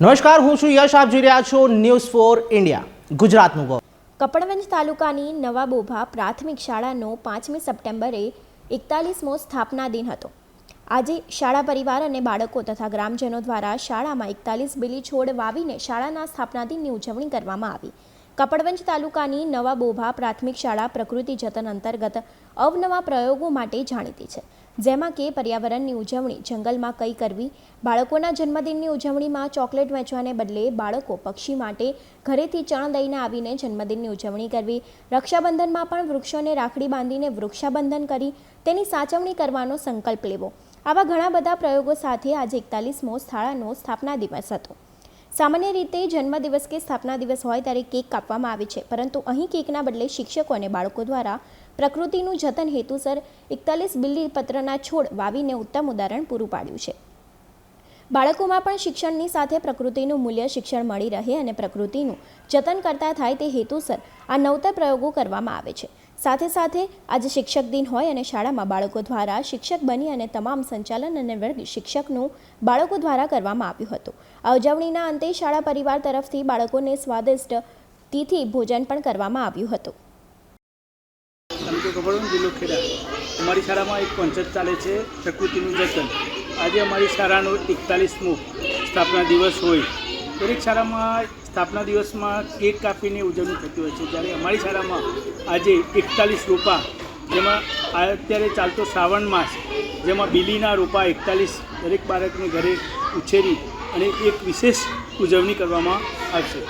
નમસ્કાર, હું છું યશ, આપ જોઈ રહ્યા છો ન્યૂઝ ફોર ઇન્ડિયા ગુજરાતનું ગૌરવ. કપડવંજ તાલુકાની નવા બોભા પ્રાથમિક શાળાનો પાંચમી સપ્ટેમ્બરે એકતાલીસમો સ્થાપના દિન હતો. આજે શાળા પરિવાર અને બાળકો તથા ગ્રામજનો દ્વારા શાળામાં એકતાલીસ બીલી છોડ વાવીને શાળાના સ્થાપના દિનની ઉજવણી કરવામાં આવી. કપડવંજ તાલુકાની નવા બોભા પ્રાથમિક શાળા પ્રકૃતિ જતન અંતર્ગત અવનવા પ્રયોગો માટે જાણીતી છે. જેમાં કે પર્યાવરણની ઉજવણી, જંગલમાં કઈ કરવી, બાળકોના જન્મદિનની ઉજવણીમાં ચોકલેટ વેચવાને બદલે બાળકો પક્ષી માટે ઘરેથી ચણ દઈને આવીને જન્મદિનની ઉજવણી કરવી, રક્ષાબંધનમાં પણ વૃક્ષોને રાખડી બાંધીને વૃક્ષાબંધન કરી, તેની સાચવણી કરવાનો સંકલ્પ લેવો. આવા ઘણા બધા પ્રયોગો સાથે આજે એકતાલીસમો શાળાનો સ્થાપના દિવસ હતો. સામાન્ય રીતે જન્મદિવસ કે સ્થાપના દિવસ હોય ત્યારે કેક કાપવામાં આવે છે, પરંતુ અહીં કેકના બદલે શિક્ષકો અને બાળકો દ્વારા પ્રકૃતિનું જતન હેતુસર એકતાલીસ બિલ્લી પત્રના છોડ વાવીને ઉત્તમ ઉદાહરણ પૂરું પાડ્યું છે. બાળકોમાં પણ શિક્ષણની સાથે પ્રકૃતિનું મૂલ્ય શિક્ષણ મળી રહે અને પ્રકૃતિનું જતન કરતા થાય તે હેતુસર આ નવતર પ્રયોગો કરવામાં આવે છે. સાથે સાથે આજે શિક્ષક દિન હોય અને શાળામાં બાળકો દ્વારા શિક્ષક બની અને તમામ સંચાલન અને વર્ગ શિક્ષકનું બાળકો દ્વારા કરવામાં આવ્યું હતું. આ ઉજવણીના અંતે શાળા પરિવાર તરફથી બાળકોને સ્વાદિષ્ટ તિથિ ભોજન પણ કરવામાં આવ્યું હતું. અમારી શાળામાં એક કોન્સેપ્ટ ચાલે છે, પ્રકૃતિનું જતન. આજે અમારી શાળાનો એકતાલીસમો સ્થાપના દિવસ હોય. દરેક શાળામાં સ્થાપના દિવસમાં કેક કાપીને ઉજવણી થતી હોય છે. જ્યારે અમારી શાળામાં આજે એકતાલીસ રોપા, જેમાં અત્યારે ચાલતો શ્રાવણ માસ, જેમાં બીલીના રોપા એકતાલીસ દરેક બાળકને ઘરે ઉછેરી અને એક વિશેષ ઉજવણી કરવામાં આવશે.